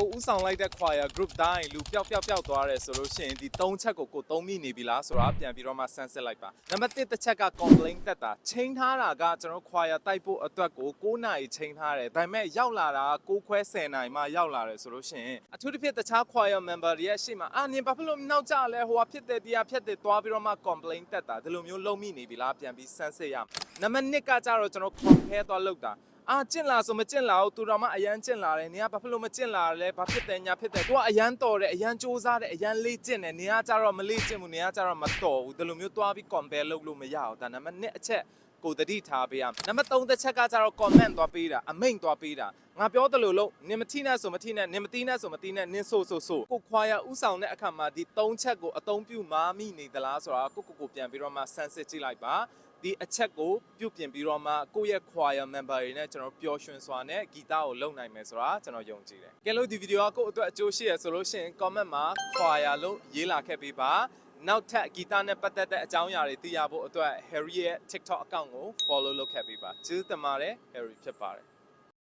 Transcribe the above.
ကိုဥဆောင်လိုက်တဲ့ choir group တိုင်းလူပျောက်ပျောက်ပျောက်သွားတယ်ဆိုလို့ရှိရင်ဒီ၃ချက်ကိုကိုသုံးမိနေပြီလားဆိုတာပြန်ပြီးတော့မှဆန်းစစ်လိုက်ပါနံပါတ်1တစ်ချက်က complaint တက်တာချိန်ထားတာကကျွန်တော် choir တိုက်ဖို့အတွက်ကို9နာရီချိန်ထားတယ်ဒါပေမဲ့ရောက်လာတာ9ခွဲ10နာရီမှရောက်လာတယ်ဆိုလို့ရှိရင်အထူးသဖြင့်တခြား choir member တွေရဲ့ရှေ့မှာအာနင်ဘာဖြစ်လို့နောက်ကျလဲဟိုဟာဖြစ်တယ်တရားဖြစ်တယ်သွားပြီးတော့မှ complaint တက်တာဒီလိုမျိုးလုံးမိနေပြီလားပြန်ပြီးဆန်းစစ်ရမယ်နံပါတ်2ကကြတော့ကျွန်တော် compare သွားလုပ်တာ အာကျင့်လာဆိုမကျင့်လာဘူးသူတော်မအရန်ကျင့်လာတယ်နေကဘာဖြစ်လို့မကျင့်လာလဲဘာဖြစ်တယ်ညာဖြစ်တယ်သူကအရန်တော်တယ်အရန်စူးစားတယ်အရန်လေ့ကျင့်တယ်နေကကြတော့မလေ့ကျင့်ဘူးနေကကြတော့မတော်ဘူးဒီလိုမျိုးသွားပြီး compare လုပ်လို့မရအောင်ဒါနံပါတ်1အချက်ကိုတတိထားပေးရမယ်နံပါတ်3တစ်ချက်ကကြတော့ comment သွားပေးတာအမိန့်သွားပေးတာငါပြောတယ်လို့လို့နင်မထိနဲ့ဆိုမထိနဲ့နင်မတီးနဲ့ဆိုမတီးနဲ့နင်ဆိုဆိုဆိုကိုခွာရဥဆောင်တဲ့အခါမှာဒီ3ချက်ကိုအသုံးပြုမာမိနေသလားဆိုတာကိုကိုကိုပြန်ပြီးတော့မှဆန်းစစ်ကြည့်လိုက်ပါ ဒီအချက်ကိုပြုပြင်ပြီးတော့မှကိုယ့်ရဲ့ choir member တွေနဲ့ကျွန်တော်ပျော်ရွှင်စွာနဲ့ဂီတကိုလုပ်နိုင်မယ်ဆိုတာကျွန်တော်ယုံကြည်တယ်။ကဲလို့ဒီဗီဒီယိုကကိုယ့်အတွက်အကျိုးရှိရဆိုလို့ရှိရင် comment မှာ choir လို့ရေးလာခဲ့ပေးပါ။နောက်ထပ်ဂီတနဲ့ပတ်သက်တဲ့အကြောင်းအရာတွေသိရဖို့အတွက် Harry ရဲ့ TikTok account ကို follow လုပ်ခဲ့ပေးပါ။ကျေးဇူးတင်ပါတယ် Harry ဖြစ်ပါတယ်